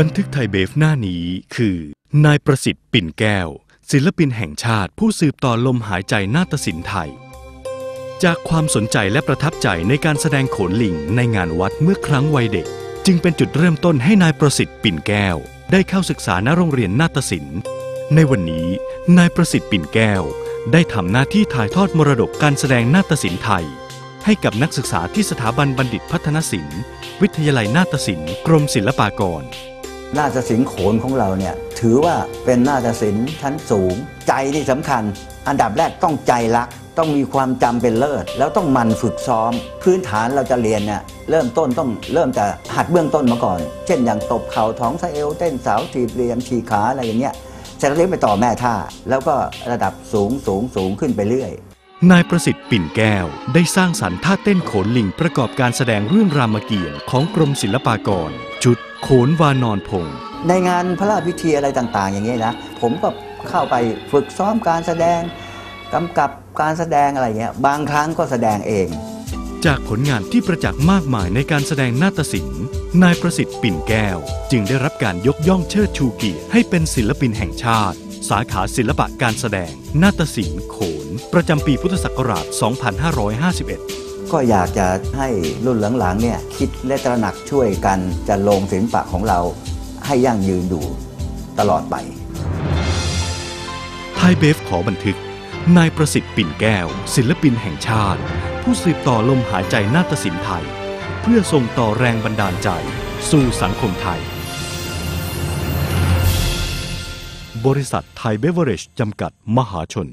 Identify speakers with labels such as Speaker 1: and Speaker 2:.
Speaker 1: บันทึกไทยเบฟหน้านี้คือ นายประสิทธิ์ปิ่นแก้ว ศิลปินแห่งชาติผู้สืบต่อลมหายใจนาฏศิลป์ไทย จากความสนใจและประทับใจในการแสดงโขนลิงในงานวัดเมื่อครั้งวัยเด็ก จึงเป็นจุดเริ่มต้นให้นายประสิทธิ์ปิ่นแก้ว ได้เข้าศึกษาณโรงเรียนนาฏศิลป์ ในวันนี้ นายประสิทธิ์ปิ่นแก้ว ได้ทำหน้าที่ถ่ายทอดมรดกการแสดงนาฏศิลป์ไทย ให้กับนักศึกษาที่สถาบันบัณฑิตพัฒนศิลป์ วิทยาลัยนาฏศิลป์กรมศิลปากร
Speaker 2: นาฏศิลป์โขนของเราเนี่ยถือว่าเป็นนาฏศิลป์ชั้นสูง ใจที่สำคัญ อันดับแรกต้องใจรัก ต้องมีความจำเป็นเลิศ แล้วต้องมันฝึกซ้อม พื้นฐานเราจะเรียนเนี่ยเริ่มต้นต้องเริ่มจากหัดเบื้องต้นมาก่อน เช่นอย่างตบเข่าท้องสะเอวเต้นสาวถีบเรียญฉีขาอะไรอย่างเงี้ยเสร็จแล้วเรียนไปต่อแม่ท่า แล้วก็ระดับสูงสูงสูงขึ้นไปเรื่อย
Speaker 1: นายประสิทธิ์ปิ่นแก้ว ได้สร้างสรรค์ท่าเต้นโขนลิงประกอบการแสดงเรื่องรามเกียรติ์ของกรมศิลปากร จุด โขนวานอนพงษ์
Speaker 2: ในงานพระราชพิธีอะไรต่าง ๆ อย่างนี้ยนะ ผมก็เข้าไปฝึกซ้อมการแสดงกำกับการแสดงอะไรเงี้ยบางครั้งก็แสดงเอง
Speaker 1: จากผลงานที่ประจักษ์มากมายในการแสดงนาฏศิลป์ นายประสิทธิ์ปิ่นแก้ว จึงได้รับการยกย่องเชิดชูเกียรติให้เป็นศิลปินแห่งชาติ สาขาศิลปะการแสดง นาฏศิลป์โขน ประจำปีพุทธศักราช 2551
Speaker 2: ก็อยากจะให้รุ่นหลังๆเนี่ยคิดและตระหนักช่วยกันจะลงศิลปะของเราให้ยั่งยืนอยู่ตลอดไป
Speaker 1: ไทยเบฟขอบันทึก นายประสิทธิ์ปิ่นแก้ว ศิลปินแห่งชาติ ผู้สืบต่อลมหายใจนาฏศิลป์ไทย เพื่อส่งต่อแรงบันดาลใจ สู่สังคมไทย บริษัทไทยเบเวอเรจจำกัดมหาชน